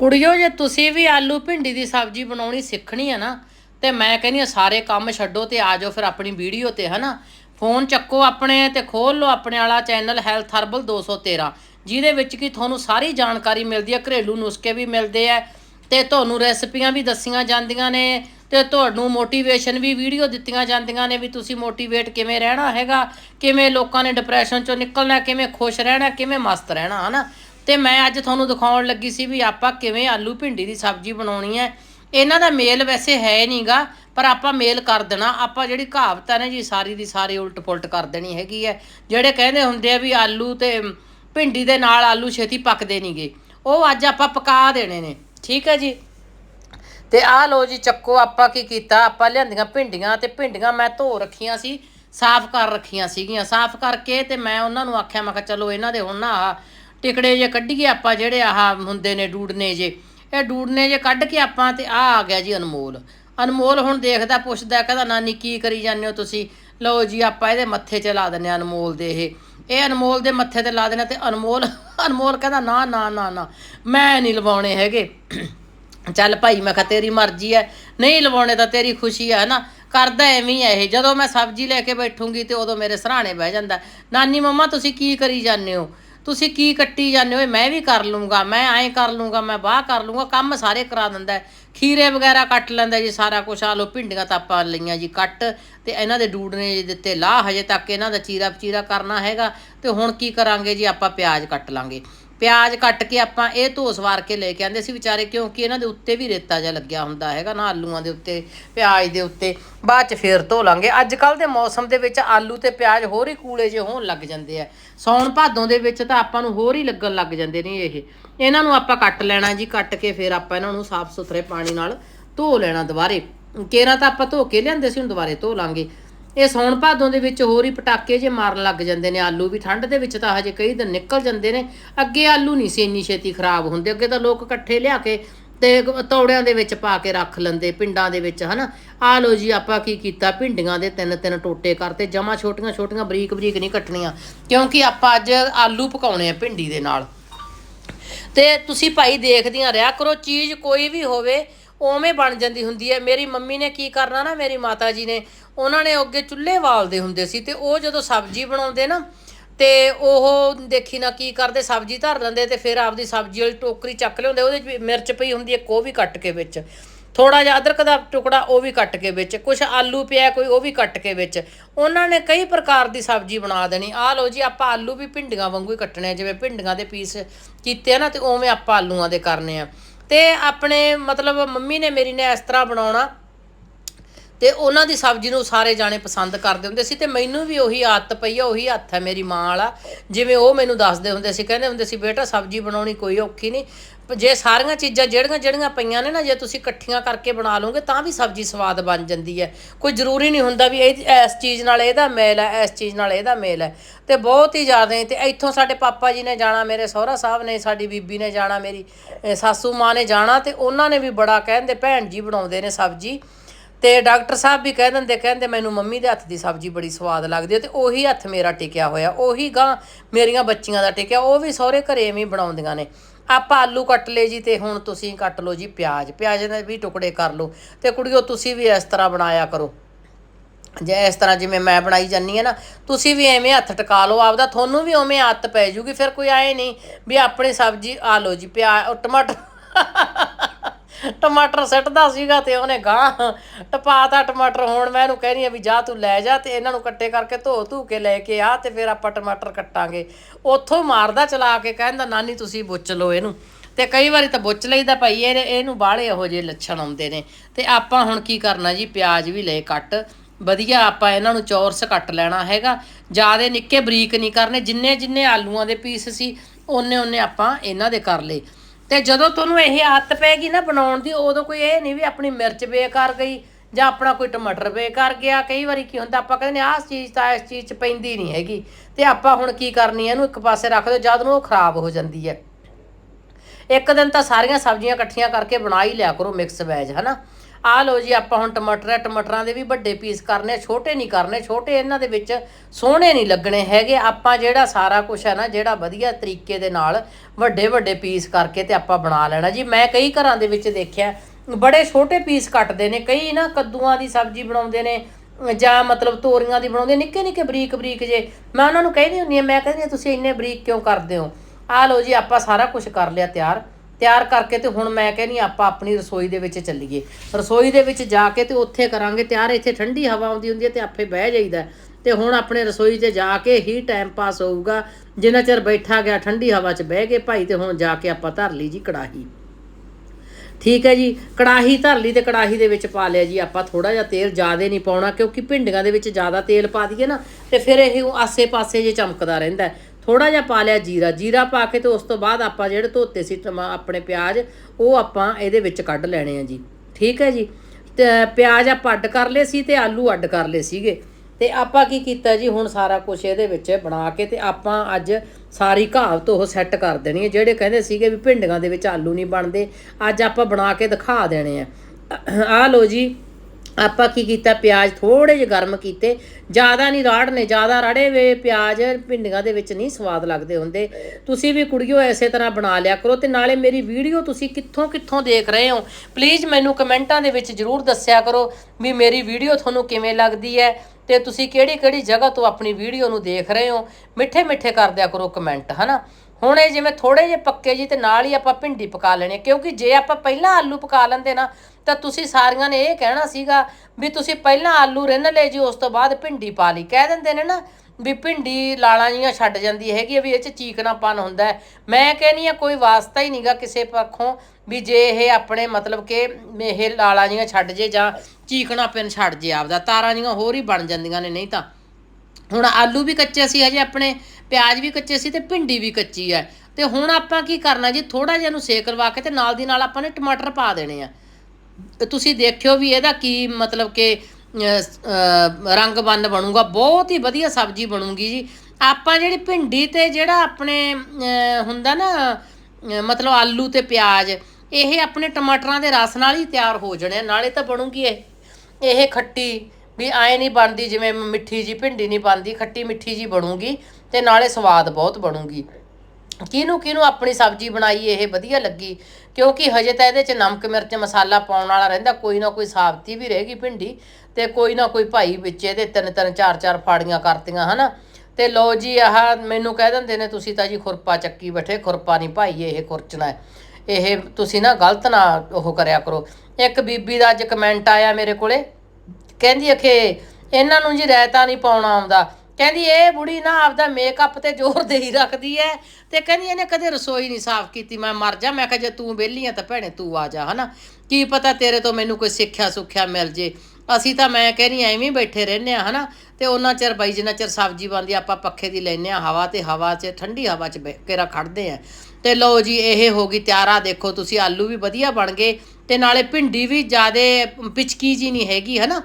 ਕੁੜੀਓ, ਜੇ ਤੁਸੀਂ ਵੀ ਆਲੂ ਭਿੰਡੀ ਦੀ ਸਬਜ਼ੀ ਬਣਾਉਣੀ ਸਿੱਖਣੀ ਹੈ ਨਾ, ਤੇ ਮੈਂ ਕਹਿੰਦੀ ਆ, ਸਾਰੇ ਕੰਮ ਛੱਡੋ ਤੇ ਆ ਜਾਓ ਫਿਰ ਆਪਣੀ ਵੀਡੀਓ ਤੇ, ਹਨਾ? ਫੋਨ ਚੱਕੋ ਆਪਣੇ ਤੇ ਖੋਲ ਲਓ ਆਪਣੇ ਵਾਲਾ ਚੈਨਲ ਹੈਲਥ ਹਰਬਲ 213 ਜਿਹਦੇ ਵਿੱਚ ਕੀ ਤੁਹਾਨੂੰ ਸਾਰੀ ਜਾਣਕਾਰੀ ਮਿਲਦੀ ਹੈ ਘਰੇਲੂ ਨੁਸਖੇ ਵੀ ਮਿਲਦੇ ਆ, ਤੇ ਤੁਹਾਨੂੰ ਰੈਸਪੀਆਂ ਵੀ ਦੱਸੀਆਂ ਜਾਂਦੀਆਂ ਨੇ, ਤੇ ਤੁਹਾਨੂੰ ਮੋਟੀਵੇਸ਼ਨ ਵੀ ਵੀਡੀਓ ਦਿੱਤੀਆਂ ਜਾਂਦੀਆਂ ਨੇ ਵੀ ਤੁਸੀਂ ਮੋਟੀਵੇਟ ਕਿਵੇਂ ਰਹਿਣਾ ਹੈਗਾ, ਕਿਵੇਂ ਲੋਕਾਂ ਨੇ ਡਿਪਰੈਸ਼ਨ ਚੋਂ ਨਿਕਲਣਾ, ਕਿਵੇਂ ਖੁਸ਼ ਰਹਿਣਾ, ਕਿਵੇਂ ਮਸਤ ਰਹਿਣਾ, ਹਨਾ? ਤੇ ਮੈਂ ਅੱਜ ਤੁਹਾਨੂੰ ਦਿਖਾਉਣ ਲੱਗੀ ਸੀ ਵੀ ਆਪਾਂ ਕਿਵੇਂ ਆਲੂ ਭਿੰਡੀ ਦੀ ਸਬਜ਼ੀ ਬਣਾਉਣੀ ਹੈ। ਇਹਨਾਂ ਦਾ ਮੇਲ ਵੈਸੇ ਹੈ ਨਹੀਂਗਾ ਪਰ ਆਪਾਂ ਮੇਲ ਕਰ ਦੇਣਾ। ਆਪਾਂ ਜਿਹੜੀ ਕਹਾਵਤ ਹੈ ਨਾ ਜੀ, ਸਾਰੀ ਦੀ ਸਾਰੀ ਉਲਟ ਪੁਲਟ ਕਰ ਦੇਣੀ ਹੈਗੀ ਹੈ। ਜਿਹੜੇ ਕਹਿੰਦੇ ਹੁੰਦੇ ਆ ਵੀ ਆਲੂ ਤੇ ਭਿੰਡੀ ਦੇ ਨਾਲ ਆਲੂ ਛੇਤੀ ਪੱਕਦੇ ਨਹੀਂਗੇ ਉਹ ਅੱਜ ਆਪਾਂ ਪਕਾ ਦੇਣੇ ਨੇ। ਠੀਕ ਹੈ ਜੀ? ਤੇ ਆਹ ਲੋ ਜੀ, ਚੱਕੋ ਆਪਾਂ ਕੀ ਕੀਤਾ? ਆਪਾਂ ਲਿਆਂਦੀਆਂ ਭਿੰਡੀਆਂ ਤੇ ਭਿੰਡੀਆਂ ਮੈਂ ਧੋ ਰੱਖੀਆਂ ਸੀ, ਸਾਫ਼ ਕਰ ਰੱਖੀਆਂ ਸੀਗੀਆਂ। ਸਾਫ਼ ਕਰਕੇ ਤੇ ਮੈਂ ਉਹਨਾਂ ਨੂੰ ਆਖਿਆ, ਮੈਂ ਕਿਹਾ ਚਲੋ ਇਹਨਾਂ ਦੇ ਹੁਣ ਨਾ ਆਹ ਟਿਕੜੇ ਜੇ ਕੱਢੀਏ ਆਪਾਂ ਜਿਹੜੇ ਆਹ ਹੁੰਦੇ ਨੇ ਡੂਡਨੇ ਜੇ, ਇਹ ਡੂਡਨੇ ਜੇ ਕੱਢ ਕੇ ਆਪਾਂ ਤੇ ਆਹ ਆ ਗਿਆ ਜੀ ਅਨਮੋਲ। ਅਨਮੋਲ ਹੁਣ ਦੇਖਦਾ, ਪੁੱਛਦਾ, ਕਹਿੰਦਾ, ਨਾਨੀ, ਕੀ ਕਰੀ ਜਾਂਦੇ ਹੋ ਤੁਸੀਂ? ਲਓ ਜੀ, ਆਪਾਂ ਇਹਦੇ ਮੱਥੇ 'ਚ ਲਾ ਦਿੰਨੇ ਆ ਅਨਮੋਲ ਦੇ ਇਹ। ਇਹ ਅਨਮੋਲ ਦੇ ਮੱਥੇ ਤੇ ਲਾ ਦੇਣਾ ਤੇ ਅਨਮੋਲ ਅਨਮੋਲ ਕਹਿੰਦਾ, ਨਾ ਨਾ ਨਾ ਨਾ, ਮੈਂ ਨਹੀਂ ਲਵਾਉਣੇ ਹੈਗੇ। ਚੱਲ ਭਾਈ, ਮੈਂ ਕਿਹਾ ਤੇਰੀ ਮਰਜ਼ੀ ਹੈ। ਨਹੀਂ ਲਵਾਉਣੇ ਤਾਂ ਤੇਰੀ ਖੁਸ਼ੀ ਹੈ ਨਾ ਕਰਦਾ ਐਵੇਂ ਹੀ ਹੈ ਇਹ। ਜਦੋਂ ਮੈਂ ਸਬਜ਼ੀ ਲੈ ਕੇ ਬੈਠੂੰਗੀ ਤੇ ਉਦੋਂ ਮੇਰੇ ਸਰਾਣੇ ਬਹਿ ਜਾਂਦਾ। ਨਾਨੀ, ਮੰਮਾ, ਤੁਸੀਂ ਕੀ ਕਰੀ ਜਾਂਦੇ ਹੋ? ਤੁਸੀਂ ਕੀ ਕੱਟੀ ਜਾਂਦੇ ਹੋ ਮੈਂ ਵੀ ਕਰ ਲੂੰਗਾ, ਮੈਂ ਐਂ ਕਰ ਲੂੰਗਾ, ਮੈਂ ਬਾਹ ਕਰ ਲੂੰਗਾ, ਕੰਮ ਸਾਰੇ ਕਰਾ ਦਿੰਦਾ ਖੀਰੇ ਵਗੈਰਾ ਕੱਟ ਲੈਂਦਾ ਜੀ ਸਾਰਾ ਕੁਛ ਆ ਲੋ ਭਿੰਡੀਆਂ ਤਾਂ ਆਪਾਂ ਲਈਆਂ ਜੀ ਕੱਟ, ਤੇ ਇਹਨਾਂ ਦੇ ਡੂਡਨੇ ਜੀ ਦਿੱਤੇ ਲਾਹ, ਹਜੇ ਤੱਕ ਇਹਨਾਂ ਦਾ ਚੀਰਾ ਚੀਰਾ ਕਰਨਾ ਹੈਗਾ, ਤੇ ਹੁਣ ਕੀ ਕਰਾਂਗੇ ਜੀ, ਆਪਾਂ ਪਿਆਜ਼ ਕੱਟ ਲਾਂਗੇ। ਪਿਆਜ਼ ਕੱਟ ਕੇ ਆਪਾਂ ਇਹ ਧੋ ਸਵਾਰ ਕੇ ਲੈ ਕੇ ਆਂਦੇ ਸੀ ਵਿਚਾਰੇ, ਕਿਉਂਕਿ ਇਹਨਾਂ ਦੇ ਉੱਤੇ ਵੀ ਰੇਤਾ ਜਿਹਾ ਲੱਗਿਆ ਹੁੰਦਾ ਹੈਗਾ ਨਾ, ਆਲੂਆਂ ਦੇ ਉੱਤੇ, ਪਿਆਜ਼ ਦੇ ਉੱਤੇ, ਬਾਅਦ ਚ ਫੇਰ ਧੋ ਲਾਂਗੇ। ਅੱਜ ਕੱਲ ਦੇ ਮੌਸਮ ਦੇ ਵਿੱਚ ਆਲੂ ਤੇ ਪਿਆਜ਼ ਹੋਰ ਹੀ ਕੂਲੇ ਜਿਹੇ ਹੋਣ ਲੱਗ ਜਾਂਦੇ ਆ। ਸੌਣ ਭਾਦੋਂ ਦੇ ਵਿੱਚ ਤਾਂ ਆਪਾਂ ਨੂੰ ਹੋਰ ਹੀ ਲੱਗਣ ਲੱਗ ਜਾਂਦੇ ਨੇ ਇਹ। ਇਹਨਾਂ ਨੂੰ ਆਪਾਂ ਕੱਟ ਲੈਣਾ ਜੀ, ਕੱਟ ਕੇ ਫਿਰ ਆਪਾਂ ਇਹਨਾਂ ਨੂੰ ਸਾਫ਼ ਸੁਥਰੇ ਪਾਣੀ ਨਾਲ ਧੋ ਲੈਣਾ ਦੁਬਾਰੇ। ਕੇਰਾਂ ਤਾਂ ਆਪਾਂ ਧੋ ਕੇ ਲਿਆਂਦੇ ਸੀ, ਹੁਣ ਦੁਬਾਰੇ ਧੋ ਲਾਂਗੇ। ਇਹ ਸੌਣ ਭਾਦੋਂ ਦੇ ਵਿੱਚ ਹੋਰ ਹੀ ਪਟਾਕੇ ਜੇ ਮਾਰਨ ਲੱਗ ਜਾਂਦੇ ਨੇ, ਆਲੂ ਵੀ ਠੰਡ ਦੇ ਵਿੱਚ ਤਾਂ ਹਜੇ ਕਈ ਦਿਨ ਨਿਕਲ ਜਾਂਦੇ ਨੇ। ਅੱਗੇ ਆਲੂ ਨਹੀਂ ਸੀ, ਇੰਨੀ ਛੇਤੀ ਖਰਾਬ ਹੁੰਦੇ, ਅੱਗੇ ਤਾਂ ਲੋਕ ਇਕੱਠੇ ਲਿਆ ਕੇ ਤੇ ਤੌੜਿਆਂ ਦੇ ਵਿੱਚ ਪਾ ਕੇ ਰੱਖ ਲੈਂਦੇ, ਪਿੰਡਾਂ ਦੇ ਵਿੱਚ, ਹਨਾ? ਆ ਲੋ ਜੀ, ਆਪਾਂ ਕੀ ਕੀਤਾ? ਭਿੰਡੀਆਂ ਦੇ ਤਿੰਨ ਤਿੰਨ ਟੋਟੇ ਕਰਤੇ, ਜਮਾ ਛੋਟੀਆਂ ਛੋਟੀਆਂ, ਬਰੀਕ ਬਰੀਕ ਨਹੀਂ ਕੱਟਣੀਆਂ, ਕਿਉਂਕਿ ਆਪਾਂ ਅੱਜ ਆਲੂ ਪਕਾਉਣੇ ਆ ਭਿੰਡੀ ਦੇ ਨਾਲ। ਤੇ ਤੁਸੀਂ ਭਾਈ ਦੇਖਦੀਆਂ ਰਿਹਾ ਕਰੋ, ਚੀਜ਼ ਕੋਈ ਵੀ ਹੋਵੇ, ਉਵੇਂ ਬਣ ਜਾਂਦੀ ਹੁੰਦੀ ਹੈ। ਮੇਰੀ ਮੰਮੀ ਨੇ ਕੀ ਕਰਨਾ ਨਾ, ਮੇਰੀ ਮਾਤਾ ਜੀ ਨੇ, ਉਹਨਾਂ ਨੇ ਅੱਗੇ ਚੁੱਲ੍ਹੇ ਵਾਲਦੇ ਹੁੰਦੇ ਸੀ ਤੇ ਉਹ ਜਦੋਂ ਸਬਜ਼ੀ ਬਣਾਉਂਦੇ ਨਾ ਤੇ ਉਹ ਦੇਖੀ ਨਾ ਕੀ ਕਰਦੇ, ਸਬਜ਼ੀ ਧਰ ਲੈਂਦੇ ਤੇ ਫਿਰ ਆਪਦੀ ਸਬਜ਼ੀ ਵਾਲੀ ਟੋਕਰੀ ਚੱਕ ਲਿਆਉਂਦੇ, ਉਹਦੇ ਵਿੱਚ ਮਿਰਚ ਪਈ ਹੁੰਦੀ ਹੈ ਉਹ ਵੀ ਕੱਟ ਕੇ ਵਿੱਚ। ਥੋੜਾ ਜਿਹਾ ਅਦਰਕ ਦਾ ਟੁਕੜਾ ਉਹ ਵੀ ਕੱਟ ਕੇ ਵਿੱਚ ਕੁਝ ਆਲੂ ਪਿਆ ਕੋਈ ਉਹ ਵੀ ਕੱਟ ਕੇ ਵਿੱਚ। ਉਹਨਾਂ ਨੇ ਕਈ ਪ੍ਰਕਾਰ ਦੀ ਸਬਜ਼ੀ ਬਣਾ ਦੇਣੀ। ਆਹ ਲਓ ਜੀ, ਆਪਾਂ ਆਲੂ ਵੀ ਭਿੰਡੀਆਂ ਵਾਂਗੂ ਹੀ ਕੱਟਣੇ ਆ, ਜਿਵੇਂ ਭਿੰਡੀਆਂ ਦੇ ਪੀਸ ਕੀਤੇ ਆ ਨਾ, ਤੇ ਉਵੇਂ ਆਪਾਂ ਆਲੂਆਂ ਦੇ ਕਰਨੇ ਆ। ਤੇ ਆਪਣੇ ਮਤਲਬ ਮੰਮੀ ਨੇ ਮੇਰੀ ਨੇ ਇਸ ਤਰ੍ਹਾਂ ਬਣਾਉਣਾ ਤੇ ਉਹਨਾਂ ਦੀ ਸਬਜ਼ੀ ਨੂੰ ਸਾਰੇ ਜਾਣੇ ਪਸੰਦ ਕਰਦੇ ਹੁੰਦੇ ਸੀ ਤੇ ਮੈਨੂੰ ਵੀ ਉਹੀ ਆਦਤ ਪਈ ਆ, ਉਹੀ ਹੱਥ ਹੈ ਮੇਰੀ ਮਾਂ ਵਾਲਾ। ਜਿਵੇਂ ਉਹ ਮੈਨੂੰ ਦੱਸਦੇ ਹੁੰਦੇ ਸੀ, ਕਹਿੰਦੇ ਹੁੰਦੇ ਸੀ, ਬੇਟਾ, ਸਬਜ਼ੀ ਬਣਾਉਣੀ ਕੋਈ ਔਖੀ ਨਹੀਂ। ਜੇ ਸਾਰੀਆਂ ਚੀਜ਼ਾਂ ਜਿਹੜੀਆਂ ਜਿਹੜੀਆਂ ਪਈਆਂ ਨੇ ਨਾ, ਜੇ ਤੁਸੀਂ ਇਕੱਠੀਆਂ ਕਰਕੇ ਬਣਾ ਲਓਗੇ, ਤਾਂ ਵੀ ਸਬਜ਼ੀ ਸਵਾਦ ਬਣ ਜਾਂਦੀ ਹੈ। ਕੋਈ ਜ਼ਰੂਰੀ ਨਹੀਂ ਹੁੰਦਾ ਵੀ ਇਹ, ਇਸ ਚੀਜ਼ ਨਾਲ ਇਹਦਾ ਮੇਲ ਹੈ, ਇਸ ਚੀਜ਼ ਨਾਲ ਇਹਦਾ ਮੇਲ ਹੈ। ਤੇ ਬਹੁਤ ਹੀ ਜ਼ਿਆਦਾ ਹੈ ਤੇ ਇੱਥੋਂ ਸਾਡੇ ਪਾਪਾ ਜੀ ਨੇ ਜਾਣਾ, ਮੇਰੇ ਸਹੁਰਾ ਸਾਹਿਬ ਨੇ, ਸਾਡੀ ਬੀਬੀ ਨੇ ਜਾਣਾ, ਮੇਰੀ, ਅਹ, ਸਾਸੂ ਮਾਂ ਨੇ ਜਾਣਾ, ਤੇ ਉਹਨਾਂ ਨੇ ਵੀ ਬੜਾ ਕਹਿੰਦੇ, ਭੈਣ ਜੀ ਬਣਾਉਂਦੇ ਨੇ ਸਬਜ਼ੀ। ਤੇ ਡਾਕਟਰ ਸਾਹਿਬ ਵੀ ਕਹਿ ਦਿੰਦੇ, ਕਹਿੰਦੇ ਮੈਨੂੰ ਮੰਮੀ ਦੇ ਹੱਥ ਦੀ ਸਬਜ਼ੀ ਬੜੀ ਸਵਾਦ ਲੱਗਦੀ ਹੈ ਤੇ ਉਹੀ ਹੱਥ ਮੇਰਾ ਟਿਕਿਆ ਹੋਇਆ, ਉਹੀ ਗਾਂ ਮੇਰੀਆਂ ਬੱਚੀਆਂ ਦਾ ਟਿਕਿਆ, ਉਹ ਵੀ ਸਹੁਰੇ ਘਰੇ ਐਵੇਂ ਬਣਾਉਂਦੀਆਂ ਨੇ। ਆਪਾਂ ਆਲੂ ਕੱਟ ਲਏ ਜੀ ਤੇ ਹੁਣ ਤੁਸੀਂ ਕੱਟ ਲਓ ਜੀ ਪਿਆਜ਼ ਪਿਆਜ਼ ਦੇ ਵੀ ਟੁਕੜੇ ਕਰ ਲਓ ਤੇ ਕੁੜੀਓ ਤੁਸੀਂ ਵੀ ਇਸ ਤਰ੍ਹਾਂ ਬਣਾਇਆ ਕਰੋ। ਜੇ ਇਸ ਤਰ੍ਹਾਂ ਜਿਵੇਂ ਮੈਂ ਬਣਾਈ ਜਾਨੀ ਹੈ ਨਾ, ਤੁਸੀਂ ਵੀ ਐਵੇਂ ਹੱਥ ਟਿਕਾ ਲਓ ਆਪਦਾ, ਤੁਹਾਨੂੰ ਵੀ ਉਵੇਂ ਆਦਤ ਪੈ ਜੂਗੀ, ਫਿਰ ਕੋਈ ਆਏ ਨਹੀਂ ਵੀ ਆਪਣੀ ਸਬਜ਼ੀ, ਆ ਲਓ ਜੀ ਪਿਆ, ਟਮਾਟਰ ਟਮਾਟਰ ਸੱਟਦਾ ਸੀਗਾ ਤੇ ਉਹਨੇ ਗਾਂ ਟਪਾਤਾ ਟਮਾਟਰ, ਹੁਣ ਮੈਂ ਇਹਨੂੰ ਕਹਿਨੀ ਆ ਵੀ ਜਾ ਤੂੰ ਲੈ ਜਾ ਤੇ ਇਹਨਾਂ ਨੂੰ ਕੱਟੇ ਕਰਕੇ ਧੋ ਧੂ ਕੇ ਲੈ ਕੇ ਆ ਤੇ ਫਿਰ ਆਪਾਂ ਟਮਾਟਰ ਕੱਟਾਂਗੇ। ਉੱਥੋਂ ਮਾਰਦਾ ਚਲਾ ਕੇ ਕਹਿੰਦਾ, ਨਾਨੀ, ਤੁਸੀਂ ਬੁੱਚ ਲਓ ਇਹਨੂੰ। ਤੇ ਕਈ ਵਾਰੀ ਤਾਂ ਬੁੱਚ ਲਈਦਾ ਭਾਈ, ਇਹ ਇਹਨੂੰ ਬਾਹਲੇ ਇਹੋ ਜਿਹੇ ਲੱਛਣ ਆਉਂਦੇ ਨੇ। ਤੇ ਆਪਾਂ ਹੁਣ ਕੀ ਕਰਨਾ ਜੀ, ਪਿਆਜ਼ ਵੀ ਲਏ ਕੱਟ। ਵਧੀਆ ਆਪਾਂ ਇਹਨਾਂ ਨੂੰ ਚੌਰਸ ਕੱਟ ਲੈਣਾ ਹੈਗਾ। ਜਿਆਦੇ ਨਿੱਕੇ ਬਰੀਕ ਨਹੀਂ ਕਰਨੇ ਜਿੰਨੇ ਜਿੰਨੇ ਆਲੂਆਂ ਦੇ ਪੀਸ ਸੀ ਉਹਨੇ ਉਹਨੇ ਆਪਾਂ ਇਹਨਾਂ ਦੇ ਕਰ ਲਏ। ਤੇ ਜਦੋਂ ਤੁਹਾਨੂੰ ਇਹ ਆਦਤ ਪੈਗੀ ਨਾ ਬਣਾਉਣ ਦੀ, ਉਦੋਂ ਕੋਈ ਇਹ ਨਹੀਂ ਵੀ ਆਪਣੀ ਮਿਰਚ ਬੇਕਾਰ ਗਈ ਜਾਂ ਆਪਣਾ ਕੋਈ ਟਮਾਟਰ ਬੇਕਾਰ ਗਿਆ। ਕਈ ਵਾਰੀ ਕੀ ਹੁੰਦਾ, ਆਪਾਂ ਕਹਿੰਦੇ ਨੇ, ਆਹ ਚੀਜ਼ ਤਾਂ ਇਸ ਚੀਜ਼ 'ਚ ਪੈਂਦੀ ਨਹੀਂ ਹੈਗੀ। ਤੇ ਆਪਾਂ ਹੁਣ ਕੀ ਕਰਨੀ ਹੈ ਇਹਨੂੰ ਇੱਕ ਪਾਸੇ ਰੱਖ ਦਿਓ, ਜਦ ਨੂੰ ਉਹ ਖਰਾਬ ਹੋ ਜਾਂਦੀ ਹੈ। ਇੱਕ ਦਿਨ ਤਾਂ ਸਾਰੀਆਂ ਸਬਜ਼ੀਆਂ ਇਕੱਠੀਆਂ ਕਰਕੇ ਬਣਾ ਹੀ ਲਿਆ ਕਰੋ, ਮਿਕਸ ਵੈਜ, ਹਨਾ? ਆ ਲਓ ਜੀ ਆਪਾਂ ਹੁਣ ਟਮਾਟਰ ਹੈ ਟਮਾਟਰਾਂ ਦੇ ਵੀ ਵੱਡੇ ਪੀਸ ਕਰਨੇ ਛੋਟੇ ਨਹੀਂ ਕਰਨੇ ਛੋਟੇ ਇਹਨਾਂ ਦੇ ਵਿੱਚ ਸੋਹਣੇ ਨਹੀਂ ਲੱਗਣੇ ਹੈਗੇ। ਆਪਾਂ ਜਿਹੜਾ ਸਾਰਾ ਕੁਝ ਹੈ ਨਾ ਜਿਹੜਾ ਵਧੀਆ ਤਰੀਕੇ ਦੇ ਨਾਲ ਵੱਡੇ ਵੱਡੇ ਪੀਸ ਕਰਕੇ ਤੇ ਆਪਾਂ ਬਣਾ ਲੈਣਾ ਜੀ। ਮੈਂ ਕਈ ਘਰਾਂ ਦੇ ਵਿੱਚ ਦੇਖਿਆ ਬੜੇ ਛੋਟੇ ਪੀਸ ਕੱਟਦੇ ਨੇ ਕਈ ਨਾ ਕੱਦੂਆਂ ਦੀ ਸਬਜ਼ੀ ਬਣਾਉਂਦੇ ਨੇ ਜਾਂ ਮਤਲਬ ਤੋਰੀਆਂ ਦੀ ਬਣਾਉਂਦੇ ਨਿੱਕੇ ਨਿੱਕੇ ਬਰੀਕ ਬਰੀਕ ਜੇ। ਮੈਂ ਉਹਨਾਂ ਨੂੰ ਕਹਿੰਦੀ ਹੁੰਦੀ ਆ ਮੈਂ ਕਹਿੰਦੀ ਹਾਂ, ਤੁਸੀਂ ਇੰਨੇ ਬਰੀਕ ਕਿਉਂ ਕਰਦੇ ਹੋ? ਆ ਲਓ ਜੀ ਆਪਾਂ ਸਾਰਾ ਕੁਝ ਕਰ ਲਿਆ ਤਿਆਰ। ਤਿਆਰ ਕਰਕੇ ਤੇ ਹੁਣ ਮੈਂ ਕਹਿੰਦੀ ਆਪਾਂ ਆਪਣੀ ਰਸੋਈ ਦੇ ਵਿੱਚ ਚੱਲੀਏ। ਰਸੋਈ ਦੇ ਵਿੱਚ ਜਾ ਕੇ ਤੇ ਉੱਥੇ ਕਰਾਂਗੇ ਤਿਆਰ। ਇੱਥੇ ਠੰਡੀ ਹਵਾ ਆਉਂਦੀ ਹੁੰਦੀ ਹੈ ਤੇ ਆਪੇ ਬਹਿ ਜਾਈਦਾ। ਤੇ ਹੁਣ ਆਪਣੇ ਰਸੋਈ 'ਚ ਜਾ ਕੇ ਹੀ ਟਾਈਮ ਪਾਸ ਹੋਊਗਾ। ਜਿੰਨਾ ਚਿਰ ਬੈਠਾ ਗਿਆ, ਠੰਡੀ ਹਵਾ 'ਚ ਬਹਿ ਗਏ ਭਾਈ ਤੇ ਹੁਣ ਜਾ ਕੇ ਆਪਾਂ ਧਰ ਲਈ ਜੀ ਕੜਾਹੀ। ਠੀਕ ਹੈ ਜੀ, ਕੜਾਹੀ ਧਰ ਲਈ ਤੇ ਕੜਾਹੀ ਦੇ ਵਿੱਚ ਪਾ ਲਿਆ ਜੀ। ਆਪਾਂ ਥੋੜਾ ਜਿਹਾ ਤੇਲ ਜ਼ਿਆਦਾ ਨਹੀਂ ਪਾਉਣਾ ਕਿਉਂਕਿ ਭਿੰਡੀਆਂ ਦੇ ਵਿੱਚ ਜ਼ਿਆਦਾ ਤੇਲ ਪਾ ਦਈਏ ਨਾ, ਤੇ ਫਿਰ ਇਹ ਆਸੇ-ਪਾਸੇ ਜੇ ਚਮਕਦਾ ਰਹਿੰਦਾ ਥੋੜਾ ਜਿਹਾ ਪਾ ਲਿਆ ਜੀਰਾ ਜੀਰਾ ਪਾ ਕੇ ਤੇ ਉਸ ਤੋਂ ਬਾਅਦ ਆਪਾਂ ਜਿਹੜੇ ਧੋਤੇ ਸੀ ਟਮਾ- ਆਪਣੇ ਪਿਆਜ਼, ਉਹ ਆਪਾਂ ਇਹਦੇ ਵਿੱਚ ਕੱਢ ਲੈਣੇ ਆ ਜੀ। ਠੀਕ ਹੈ ਜੀ? ਤੇ ਪਿਆਜ਼ ਆਪਾਂ ਅੱਡ ਕਰ ਲਏ ਸੀ ਤੇ ਆਲੂ ਅੱਡ ਕਰ ਲਏ ਸੀਗੇ। ਤੇ ਆਪਾਂ ਕੀ ਕੀਤਾ ਜੀ? ਹੁਣ ਸਾਰਾ ਕੁਝ ਇਹਦੇ ਵਿੱਚ ਬਣਾ ਕੇ ਤੇ ਆਪਾਂ ਅੱਜ ਸਾਰੀ ਕਹਾਵਤ ਉਹ ਸੈੱਟ ਕਰ ਦੇਣੀ ਹੈ। ਜਿਹੜੇ ਕਹਿੰਦੇ ਸੀਗੇ ਵੀ ਭਿੰਡੀਆਂ ਦੇ ਵਿੱਚ ਆਲੂ ਨਹੀਂ ਬਣਦੇ, ਅੱਜ ਆਪਾਂ ਬਣਾ ਕੇ ਦਿਖਾ ਦੇਣੇ ਆ। ਆਹ ਲੋ ਜੀ। ਆਪਾਂ ਕੀ ਕੀਤਾ, ਪਿਆਜ਼ ਥੋੜੇ ਜਿਹੇ ਗਰਮ ਕੀਤੇ। ਜ਼ਿਆਦਾ ਨਹੀਂ ਰਾੜਨੇ, ਜ਼ਿਆਦਾ ਰੜੇ ਵੇ ਪਿਆਜ਼, ਭਿੰਡੀਆਂ ਦੇ ਵਿੱਚ ਨਹੀਂ ਸਵਾਦ ਲੱਗਦੇ ਹੁੰਦੇ। ਤੁਸੀਂ ਵੀ ਕੁੜੀਓ ਐਸੇ ਤਰ੍ਹਾਂ ਬਣਾ ਲਿਆ ਕਰੋ ਤੇ ਨਾਲੇ ਮੇਰੀ ਵੀਡੀਓ ਤੁਸੀਂ ਕਿੱਥੋਂ ਕਿੱਥੋਂ ਦੇਖ ਰਹੇ ਹੋ? ਪਲੀਜ਼ ਮੈਨੂੰ ਕਮੈਂਟਾਂ ਦੇ ਵਿੱਚ ਜਰੂਰ ਦੱਸਿਆ ਕਰੋ ਵੀ ਮੇਰੀ ਵੀਡੀਓ ਤੁਹਾਨੂੰ ਕਿਵੇਂ ਲੱਗਦੀ ਹੈ ਤੇ ਤੁਸੀਂ ਕਿਹੜੀ ਕਿਹੜੀ ਜਗ੍ਹਾ ਤੋਂ ਆਪਣੀ ਵੀਡੀਓ ਨੂੰ ਦੇਖ ਰਹੇ ਹੋ। ਮਿੱਠੇ ਮਿੱਠੇ ਕਰ ਦਿਆ ਕਰੋ ਕਮੈਂਟ, ਹਨਾ? ਹੁਣ ਇਹ ਜਿਵੇਂ ਥੋੜੇ ਜਿਹੇ ਪੱਕੇ ਜੀ ਤੇ ਨਾਲ ਹੀ ਆਪਾਂ ਭਿੰਡੀ ਪਕਾ ਲੈਣੀ ਹੈ। ਕਿਉਂਕਿ ਜੇ ਆਪਾਂ ਪਹਿਲਾਂ ਆਲੂ ਪਕਾ ਲੈਂਦੇ ਨਾ, ਤਾਂ ਤੁਸੀਂ ਸਾਰੀਆਂ ਨੇ ਇਹ ਕਹਿਣਾ ਸੀਗਾ ਵੀ ਤੁਸੀਂ ਪਹਿਲਾਂ ਆਲੂ ਰਿੰਨ ਲਏ ਜੀ, ਉਸ ਤੋਂ ਬਾਅਦ ਭਿੰਡੀ ਪਾ ਲਈ ਕਹਿ ਦਿੰਦੇ ਨੇ ਨਾ ਵੀ ਭਿੰਡੀ ਲਾਲਾਂ ਜੀਆਂ ਛੱਡ ਜਾਂਦੀ ਹੈਗੀ ਆ, ਵੀ ਇਹ ਚ ਚੀਕਣਾਪਨ ਹੁੰਦਾ ਮੈਂ ਕਹਿੰਨੀ ਆ ਕੋਈ ਵਾਸਤਾ ਹੀ ਨਹੀਂਗਾ ਕਿਸੇ ਪੱਖੋਂ ਵੀ ਜੇ ਇਹ ਆਪਣੇ ਮਤਲਬ ਕਿ ਇਹ ਲਾਲਾਂ ਜੀਆਂ ਛੱਡ ਜੇ ਜਾਂ ਚੀਕਣਾਪਨ ਛੱਡ ਜੇ ਆਪਦਾ, ਤਾਰਾਂ ਜੀਆਂ ਹੋਰ ਹੀ ਬਣ ਜਾਂਦੀਆਂ ਨੇ, ਨਹੀਂ ਤਾਂ ਹੁਣ ਆਲੂ ਵੀ ਕੱਚੇ ਸੀ, ਹਜੇ ਆਪਣੇ ਪਿਆਜ਼ ਵੀ ਕੱਚੇ ਸੀ ਤੇ ਭਿੰਡੀ ਵੀ ਕੱਚੀ ਹੈ ਤੇ ਹੁਣ ਆਪਾਂ ਕੀ ਕਰਨਾ ਜੀ ਥੋੜਾ ਜਿਹਾ ਇਹਨੂੰ ਸੇਕ ਲਵਾ ਕੇ ਤੇ ਨਾਲ ਦੀ ਨਾਲ ਆਪਾਂ ਨੇ ਟਮਾਟਰ ਪਾ ਦੇਣੇ ਆ। ਤੁਸੀਂ ਦੇਖਿਓ ਵੀ ਇਹਦਾ ਕੀ ਮਤਲਬ ਕਿ ਰੰਗ ਬੰਨ ਬਣੂਗਾ। ਬਹੁਤ ਹੀ ਵਧੀਆ ਸਬਜ਼ੀ ਬਣੂਗੀ ਜੀ। ਆਪਾਂ ਜਿਹੜੀ ਭਿੰਡੀ ਤੇ ਜਿਹੜਾ ਆਪਣੇ ਹੁੰਦਾ ਨਾ ਮਤਲਬ ਆਲੂ ਤੇ ਪਿਆਜ਼, ਇਹ ਆਪਣੇ ਟਮਾਟਰਾਂ ਦੇ ਰਸ ਨਾਲ ਹੀ ਤਿਆਰ ਹੋ ਜਾਣੇ ਆ। ਨਾਲੇ ਤਾਂ ਬਣੂਗੀ ਇਹ ਇਹ ਖੱਟੀ ਵੀ ਐ ਨਹੀਂ ਬਣਦੀ ਜਿਵੇਂ ਮਿੱਠੀ ਜੀ ਭਿੰਡੀ ਨਹੀਂ ਬਣਦੀ, ਖੱਟੀ ਮਿੱਠੀ ਜੀ ਬਣੂਗੀ ਤੇ ਨਾਲੇ ਸਵਾਦ ਬਹੁਤ ਬਣੂਗੀ। ਕਿਹਨੂੰ ਕਿਹਨੂੰ ਆਪਣੀ ਸਬਜ਼ੀ ਬਣਾਈ ਇਹ ਵਧੀਆ ਲੱਗੀ? ਕਿਉਂਕਿ ਹਜੇ ਤਾਂ ਇਹਦੇ ਚ ਨਮਕ, ਮਿਰਚ, ਮਸਾਲਾ ਪਾਉਣ ਵਾਲਾ ਰਹਿੰਦਾ, ਕੋਈ ਨਾ ਕੋਈ ਸਾਬਤੀ ਵੀ ਰਹੇਗੀ ਭਿੰਡੀ ਤੇ ਕੋਈ ਨਾ ਕੋਈ ਭਾਈ ਵਿੱਚ ਇਹਦੇ ਤਿੰਨ ਤਿੰਨ ਚਾਰ ਚਾਰ ਫਾੜੀਆਂ ਕਰਤੀਆਂ, ਹਨਾ? ਤੇ ਲੋ ਜੀ, ਆਹ ਮੈਨੂੰ ਕਹਿ ਦਿੰਦੇ ਨੇ, ਤੁਸੀਂ ਤਾਂ ਜੀ ਖੁਰਪਾ ਚੱਕੀ ਬੈਠੇ, ਖੁਰਪਾ ਨਹੀਂ ਭਾਈ, ਇਹ ਖੁਰਚਣਾ ਇਹ ਤੁਸੀਂ ਨਾ ਗਲਤ ਨਾ ਉਹ ਕਰਿਆ ਕਰੋ। ਇੱਕ ਬੀਬੀ ਦਾ ਅੱਜ ਕਮੈਂਟ ਆਇਆ ਮੇਰੇ ਕੋਲੇ ਕਹਿੰਦੀ ਅਖੇ ਇਹਨਾਂ ਨੂੰ ਜੀ ਰਾਇਤਾ ਨਹੀਂ ਪਾਉਣਾ ਆਉਂਦਾ। ਕਹਿੰਦੀ ਇਹ ਬੁੜੀ ਨਾ ਆਪਦਾ ਮੇਕਅਪ ਤੇ ਜ਼ੋਰ ਦੇ ਹੀ ਰੱਖਦੀ ਐ ਤੇ ਕਹਿੰਦੀ ਇਹਨੇ ਕਦੇ ਰਸੋਈ ਨਹੀਂ ਸਾਫ਼ ਕੀਤੀ। ਮੈਂ ਮਰ ਜਾ, ਮੈਂ ਕਿਹਾ ਜੇ ਤੂੰ ਵਿਹਲੀ ਆ ਤਾਂ ਭੈਣੇ ਤੂੰ ਆ ਜਾ, ਹਨਾ? ਕੀ ਪਤਾ ਤੇਰੇ ਤੋਂ ਮੈਨੂੰ ਕੋਈ ਸਿੱਖਿਆ ਸੁੱਖਿਆ ਮਿਲ ਜੇ। ਅਸੀਂ ਤਾਂ ਮੈਂ ਕਹਿੰਦੀ ਐਵੇਂ ਬੈਠੇ ਰਹਿੰਦੇ ਆ ਹਨਾ? ਤੇ ਉਹਨਾਂ ਚਿਰ ਬਾਈ ਜਿੰਨਾ ਚਿਰ ਸਬਜ਼ੀ ਬਣਦੀ ਆਪਾਂ ਪੱਖੇ ਦੀ ਲੈਨੇ ਆ ਹਵਾ ਤੇ ਹਵਾ 'ਚ, ਠੰਡੀ ਹਵਾ 'ਚ ਬਹਿ ਕੇ ਰਾ ਖੜਦੇ ਆ ਤੇ ਲਓ ਜੀ, ਇਹ ਹੋ ਗਈ ਤਿਆਰਾ। ਦੇਖੋ, ਤੁਸੀਂ ਆਲੂ ਵੀ ਵਧੀਆ ਬਣ ਗਏ ਤੇ ਨਾਲੇ ਭਿੰਡੀ ਵੀ ਜਿਆਦੇ ਪਿਚਕੀ ਜੀ ਨਹੀਂ ਹੈਗੀ, ਹਨਾ?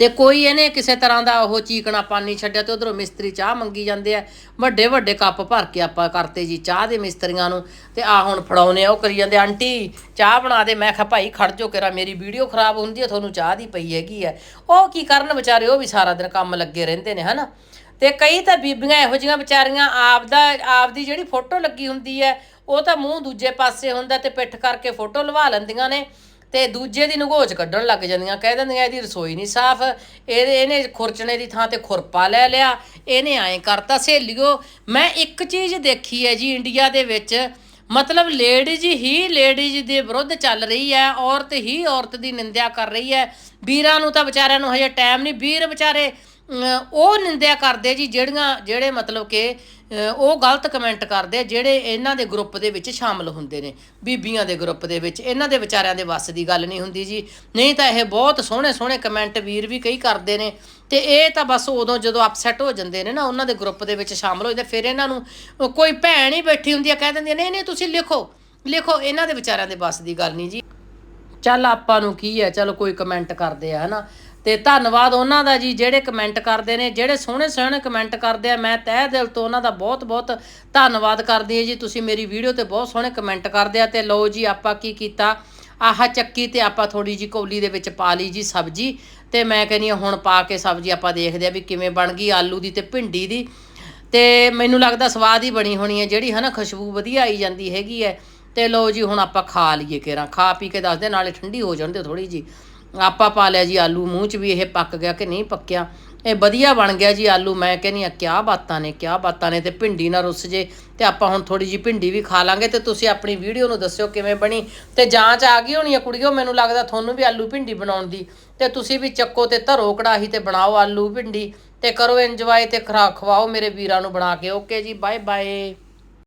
ਤੇ ਕੋਈ ਇਹਨੇ ਕਿਸੇ ਤਰ੍ਹਾਂ ਦਾ ਉਹ ਚੀਕਣਾ ਪਾਣੀ ਛੱਡਿਆ ਤੇ ਉਧਰੋਂ ਮਿਸਤਰੀ ਚਾਹ ਮੰਗੀ ਜਾਂਦੇ ਆ। ਵੱਡੇ ਵੱਡੇ ਕੱਪ ਭਰ ਕੇ ਆਪਾਂ ਕਰਤੇ ਜੀ ਚਾਹ ਦੇ ਮਿਸਤਰੀਆਂ ਨੂੰ ਤੇ ਆ ਹੁਣ ਫੜਾਉਨੇ ਆ, ਉਹ ਕਰੀ ਜਾਂਦੇ, ਆਂਟੀ, ਚਾਹ ਬਣਾ ਦੇ। ਮੈਂ ਕਿਹਾ, ਭਾਈ, ਖੜ ਜੋ ਕਿਰਾ, ਮੇਰੀ ਵੀਡੀਓ ਖਰਾਬ ਹੁੰਦੀ ਹੈ, ਤੁਹਾਨੂੰ ਚਾਹ ਦੀ ਪਈ ਹੈਗੀ ਹੈ। ਉਹ ਕੀ ਕਰਨ ਵਿਚਾਰੇ, ਉਹ ਵੀ ਸਾਰਾ ਦਿਨ ਕੰਮ ਲੱਗੇ ਰਹਿੰਦੇ ਨੇ, ਹਨਾ? ਤੇ ਕਈ ਤਾਂ ਬੀਬੀਆਂ ਇਹੋ ਜਿਹੀਆਂ ਵਿਚਾਰੀਆਂ ਆਪਦਾ ਆਪਦੀ ਜਿਹੜੀ ਫੋਟੋ ਲੱਗੀ ਹੁੰਦੀ ਹੈ, ਉਹ ਤਾਂ ਮੂੰਹ ਦੂਜੇ ਪਾਸੇ ਹੁੰਦਾ ਤੇ ਪਿੱਠ ਕਰਕੇ ਫੋਟੋ ਲਵਾ ਲੈਂਦੀਆਂ ਨੇ। ਤੇ ਦੂਜੇ ਦੀ ਨਗੋਚ ਕੱਢਣ ਲੱਗ ਜਾਂਦੀਆਂ, ਕਹਿ ਦਿੰਦੀਆਂ ਇਹਦੀ ਰਸੋਈ ਨਹੀਂ ਸਾਫ਼ ਇਹਦੇ ਇਹਨੇ ਖੁਰਚਣੇ ਦੀ ਥਾਂ ਤੇ ਖੁਰਪਾ ਲੈ ਲਿਆ, ਇਹਨੇ ਐਂ ਕਰਤਾ ਸਹੇਲੀਓ, ਮੈਂ ਇੱਕ ਚੀਜ਼ ਦੇਖੀ ਹੈ ਜੀ ਇੰਡੀਆ ਦੇ ਵਿੱਚ, ਮਤਲਬ ਲੇਡੀਜ਼ ਹੀ ਲੇਡੀਜ਼ ਦੇ ਵਿਰੁੱਧ ਚੱਲ ਰਹੀ ਹੈ, ਔਰਤ ਹੀ ਔਰਤ ਦੀ ਨਿੰਦਿਆ ਕਰ ਰਹੀ ਹੈ, ਵੀਰਾਂ ਨੂੰ ਤਾਂ ਵਿਚਾਰਿਆਂ ਨੂੰ ਹਜੇ ਟਾਈਮ ਨਹੀਂ, ਵੀਰ ਵਿਚਾਰੇ ਉਹ ਨਿੰਦਿਆ ਕਰਦੇ ਜੀ ਜਿਹੜੀਆਂ, ਜਿਹੜੇ ਮਤਲਬ ਕਿ ਉਹ ਗਲਤ ਕਮੈਂਟ ਕਰਦੇ, ਜਿਹੜੇ ਇਹਨਾਂ ਦੇ ਗਰੁੱਪ ਦੇ ਵਿੱਚ ਸ਼ਾਮਲ ਹੁੰਦੇ ਨੇ, ਬੀਬੀਆਂ ਦੇ ਗਰੁੱਪ ਦੇ ਵਿੱਚ। ਇਹਨਾਂ ਦੇ ਵਿਚਾਰਿਆਂ ਦੇ ਵੱਸ ਦੀ ਗੱਲ ਨਹੀਂ ਹੁੰਦੀ ਜੀ। ਨਹੀਂ ਤਾਂ ਇਹ ਬਹੁਤ ਸੋਹਣੇ ਸੋਹਣੇ ਕਮੈਂਟ ਵੀਰ ਵੀ ਕਈ ਕਰਦੇ ਨੇ। ਤੇ ਇਹ ਤਾਂ ਬਸ ਉਦੋਂ ਜਦੋਂ ਅਪਸੈਟ ਹੋ ਜਾਂਦੇ ਨੇ ਨਾ, ਉਹਨਾਂ ਦੇ ਗਰੁੱਪ ਦੇ ਵਿੱਚ ਸ਼ਾਮਲ ਹੋ ਜਾਂਦੇ ਫਿਰ ਇਹਨਾਂ ਨੂੰ ਕੋਈ ਭੈਣ ਹੀ ਬੈਠੀ ਹੁੰਦੀ ਆ, ਕਹਿ ਦਿੰਦੀ ਨਹੀਂ ਨਹੀਂ, ਤੁਸੀਂ ਲਿਖੋ ਲਿਖੋ। ਇਹਨਾਂ ਦੇ ਵਿਚਾਰਿਆਂ ਦੇ ਵੱਸ ਦੀ ਗੱਲ ਨਹੀਂ ਜੀ। ਚੱਲ ਆਪਾਂ ਨੂੰ ਕੀ ਹੈ? ਚਲੋ ਕੋਈ ਕਮੈਂਟ ਕਰਦੇ ਆ, ਹਨਾ? ਤੇ ਧੰਨਵਾਦ ਉਹਨਾਂ ਦਾ ਜੀ ਜਿਹੜੇ ਕਮੈਂਟ ਕਰਦੇ ਨੇ, ਜਿਹੜੇ ਸੋਹਣੇ ਸੋਹਣੇ ਕਮੈਂਟ ਕਰਦੇ ਆ, ਮੈਂ ਤਹਿ ਦਿਲ ਤੋਂ ਉਹਨਾਂ ਦਾ ਬਹੁਤ ਬਹੁਤ ਧੰਨਵਾਦ ਕਰਦੀ ਹਾਂ ਜੀ। ਤੁਸੀਂ ਮੇਰੀ ਵੀਡੀਓ ਤੇ ਬਹੁਤ ਸੋਹਣੇ ਕਮੈਂਟ ਕਰਦੇ ਆ ਤੇ ਲਓ ਜੀ ਆਪਾਂ ਕੀ ਕੀਤਾ? ਆਹ ਚੱਕੀ ਤੇ ਆਪਾਂ ਥੋੜੀ ਜੀ ਕੌਲੀ ਦੇ ਵਿੱਚ ਪਾ ਲਈ ਜੀ ਸਬਜ਼ੀ ਤੇ ਮੈਂ ਕਹਿੰਦੀ ਹਾਂ ਹੁਣ ਪਾ ਕੇ ਸਬਜ਼ੀ ਆਪਾਂ ਦੇਖਦੇ ਆ ਵੀ ਕਿਵੇਂ ਬਣ ਗਈ ਆਲੂ ਦੀ ਤੇ ਭਿੰਡੀ ਦੀ। ਤੇ ਮੈਨੂੰ ਲੱਗਦਾ ਸਵਾਦ ਹੀ ਬਣੀ ਹੋਣੀ ਹੈ, ਜਿਹੜੀ ਹਨਾ ਖੁਸ਼ਬੂ ਵਧੀਆ ਆਈ ਜਾਂਦੀ ਹੈਗੀ ਹੈ। ਤੇ ਲਓ ਜੀ ਹੁਣ ਆਪਾਂ ਖਾ ਲਈਏ ਕੇਰਾਂ ਖਾ ਪੀ ਕੇ ਦੱਸਦੇ ਨਾਲੇ ਠੰਡੀ ਹੋ ਜਾਣ ਦਿਓ ਥੋੜੀ ਜੀ ਆਪਾਂ ਪਾ ਲਿਆ ਜੀ ਆਲੂ, ਮੂੰਹ 'ਚ ਵੀ ਇਹ ਪੱਕ ਗਿਆ ਕਿ ਨਹੀਂ ਪੱਕਿਆ। ਇਹ ਵਧੀਆ ਬਣ ਗਿਆ ਜੀ ਆਲੂ, ਮੈਂ ਕਹਿੰਨੀ ਆ ਕਿਆ ਬਾਤਾਂ ਨੇ, ਕਿਆ ਬਾਤਾਂ ਨੇ, ਤੇ ਭਿੰਡੀ ਨਾ ਰੁੱਸ ਜੇ, ਤੇ ਆਪਾਂ ਹੁਣ ਥੋੜੀ ਜੀ ਭਿੰਡੀ ਵੀ ਖਾ ਲਾਂਗੇ, ਤੇ ਤੁਸੀਂ ਆਪਣੀ ਵੀਡੀਓ ਨੂੰ ਦੱਸਿਓ ਕਿਵੇਂ ਬਣੀ। ਤੇ ਜਾਂਚ ਆ ਗਈ ਹੋਣੀ ਆ ਕੁੜੀਓ, ਮੈਨੂੰ ਲੱਗਦਾ ਤੁਹਾਨੂੰ ਵੀ ਆਲੂ ਭਿੰਡੀ ਬਣਾਉਣ ਦੀ। ਤੇ ਤੁਸੀਂ ਵੀ ਚੱਕੋ ਤੇ ਧਰੋ ਕੜਾਹੀ ਤੇ ਬਣਾਓ ਆਲੂ ਭਿੰਡੀ, ਤੇ ਕਰੋ ਇੰਜੋਏ ਤੇ ਖਰਾ ਖਵਾਓ ਮੇਰੇ ਵੀਰਾਂ ਨੂੰ ਬਣਾ ਕੇ। Okay ji bye bye